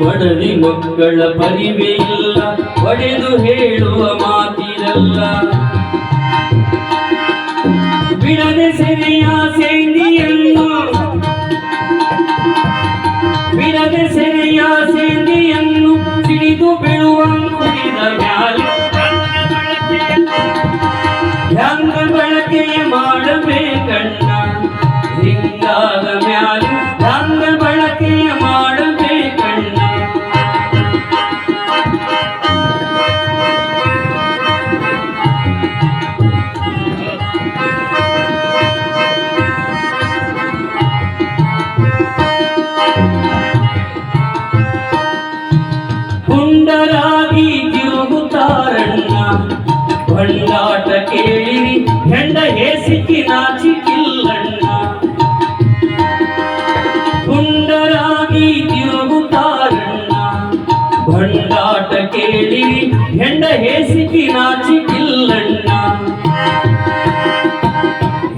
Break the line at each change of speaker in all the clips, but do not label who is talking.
ಮಡದಿ ಮಕ್ಕಳ ಪರಿವೆಯಿಲ್ಲ ಒಡೆದು ಹೇಳುವ ಮಾತಿರಲ್ಲ ಬಿಡದೆ ಸೆರೆಯ ಸೇಂದಿಯನ್ನು ಬಂಡಾಟ ಕೇಳಿರಿ ಹೆಂಡ ಹೇಸಿಕ್ಕಿ ನಾಚಿಕಿಲ್ಲಣ್ಣ ಪುಂಡರಾಗಿ ತಿರುಗುತ್ತಾರಣ್ಣ ಬಂಡಾಟ ಕೇಳಿರಿ ಹೆಂಡ ಹೇಸಿಕ್ಕಿ ನಾಚಿಕಿಲ್ಲಣ್ಣ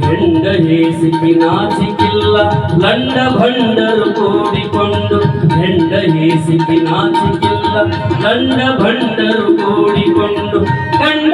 ಹೆಂಡ ಹೇಸಿಕಿ ನಾಚಿಕಿಲ್ಲ ಲಂಡ ಭಂಡರು ಕೂಡಿಕೊಂಡು ಹೆಂಡ ಹೇಸಿಕಿ ನಾಚಿಕಿಲ್ಲ ಲಂಡ ಭಂಡರು ಕೂಡಿಕೊಂಡು ಕಂಡ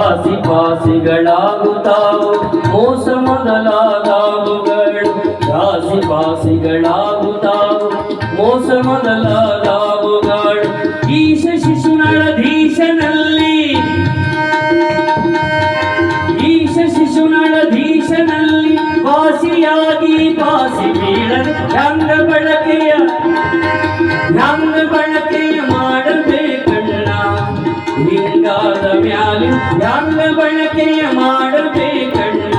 ಘಾಸಿ ಪಾಸಿಗಳಾಗುತ್ತಾವು ಮೋಸ ಮೊದಲಾದವುಗಳು ಘಾಸಿ ಪಾಸಿಗಳಾಗುತ್ತಾವು ಮೋಸ ಮೊದಲಾದವುಗಳು ಈಶ ಶಿಶುನಳಧೀಶನಲ್ಲಿ ಈಶ ಶಿಶುನಳಧೀಶನಲ್ಲಿ ವಾಸಿಯಾಗಿ ಪಾಸಿ ಬೀಳದ ಹೆಂಗ ಬಳಕೆಯ ಹಿಂಗಾದ ಮ್ಯಾಲೆ ಬಳಕೆಯ ಮಾಡಬೇಕಣ್ಣ.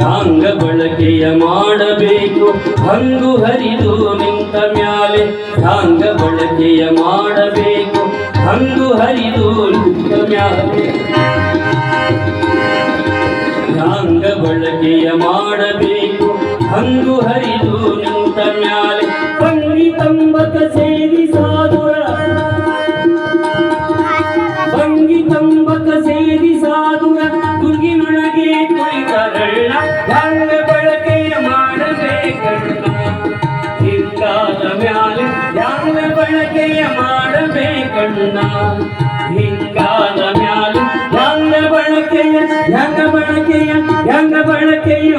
ಯಾಂಗ ಬಳಕೆಯ ಮಾಡಬೇಕು, ಹಂಗು ಹರಿದು ನಿಂತ ಮ್ಯಾಲೆ ಹಂಗ ಬಳಕೆಯ ಮಾಡಬೇಕು, ಹಂಗು ಹರಿದು ನಿಂತ ಮ್ಯಾಲೆ. ಹಂಗ ಬಳಕೆಯ ಮಾಡಬೇಕು, ಹಂಗು ಹರಿದು ಹಂಗ ಬಳಕೆಯ ಮಾಡಬೇಕಣ್ಣ. ಹಿಂಗಾದ ಮ್ಯಾಲೆ ಹಂಗ ಬಳಕೆಯ ಮಾಡಬೇಕಣ್ಣ. ಹಿಂಗಾದ ಮ್ಯಾಲೆ ಹಂಗ ಬಳಕೆಯ ಹೆಂಗ ಬಳಕೆಯ ಹೆಂಗ ಬಳಕೆಯ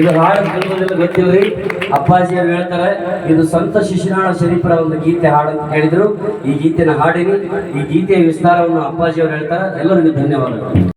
ಇದು ಹಾಡು ಕೇಳುವುದಿಲ್ಲ ಅಪ್ಪಾಜಿ ಅವ್ರು ಹೇಳ್ತಾರೆ, ಇದು ಸಂತ ಶಿಶುನಾಳ ಶರೀಫರ ಒಂದು ಗೀತೆ ಹಾಡು ಅಂತ ಹೇಳಿದರು. ಈ ಗೀತೆನ ಹಾಡಿನಿ ಈ ಗೀತೆಯ ವಿಸ್ತಾರವನ್ನು ಅಪ್ಪಾಜಿ ಅವ್ರು ಹೇಳ್ತಾರೆ. ಎಲ್ಲರಿಗೂ ಧನ್ಯವಾದಗಳು.